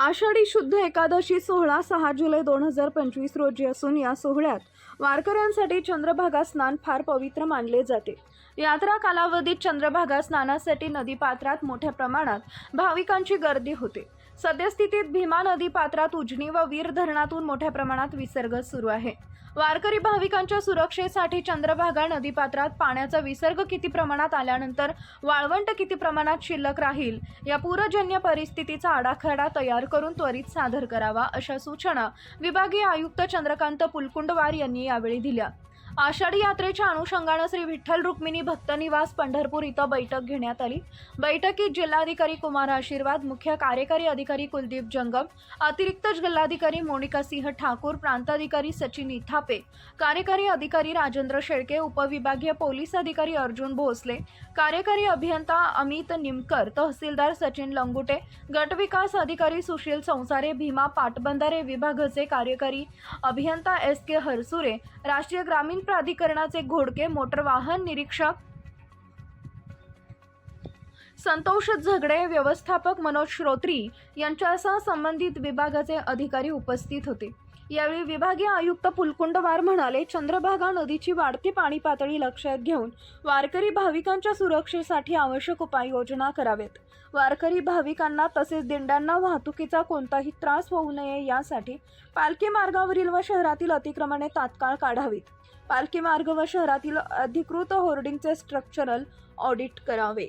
आषाढी शुद्ध एकादशी सोहळा सहा जुलै दोन हजार पंचवीस रोजी असून या सोहळ्यात वारकऱ्यांसाठी चंद्रभागा स्नान फार पवित्र मानले जाते. यात्रा कालावधीत चंद्रभागा स्नानासाठी नदीपात्रात मोठ्या प्रमाणात भाविकांची गर्दी होते. सद्यस्थितीत भीमा नदी पात्रात उजनी व वीर धरणातून मोठ्या प्रमाणात विसर्ग सुरू आहे. वारकरी भाविकांच्या सुरक्षेसाठी चंद्रभागा नदीपात्रात पाण्याचा विसर्ग किती प्रमाणात आल्यानंतर वाळवंट किती प्रमाणात शिल्लक राहील या पूरजन्य परिस्थितीचा आडाखडा तयार करून त्वरित सादर करावा अशा सूचना विभागीय आयुक्त चंद्रकांत पुलकुंडवार यांनी यावेळी दिल्या. आषाढी यात्रेच्या अनुषंगानं श्री विठ्ठल रुक्मिणी भक्तनिवास पंढरपूर इथं बैठक घेण्यात आली. बैठकीत जिल्हाधिकारी कुमार आशीर्वाद मुख्य कार्यकारी अधिकारी कुलदीप जंगम अतिरिक्त जिल्हाधिकारी मोनिका सिंह ठाकूर प्रांताधिकारी सचिन इथापे कार्यकारी अधिकारी राजेंद्र शेळके उपविभागीय पोलीस अधिकारी अर्जुन भोसले कार्यकारी अभियंता अमित निमकर तहसीलदार सचिन लंगुटे गटविकास अधिकारी सुशील संसारे भीमा पाटबंधारे विभागाचे कार्यकारी अभियंता एस के हरसुरे राष्ट्रीय ग्रामीण प्राधिकरणाचे घोडके मोटर वाहन निरीक्षक संतोष झगडे व्यवस्थापक मनोज श्रोत्री यांच्यासह संबंधित विभागाचे अधिकारी उपस्थित होते. यावेळी विभागीय आयुक्त पुलकुंडवार म्हणाले चंद्रभागा नदीची वाढती पाणी पातळी लक्षात घेऊन वारकरी भाविकांच्या सुरक्षेसाठी आवश्यक उपाययोजना करावेत. वारकरी भाविकांना तसेच दिंड्यांना वाहतुकीचा कोणताही त्रास होऊ नये यासाठी पालखी मार्गावरील व शहरातील अतिक्रमणे तात्काळ काढावीत. पालखी मार्ग व शहरातील अधिकृत होर्डिंगचे स्ट्रक्चरल ऑडिट करावे.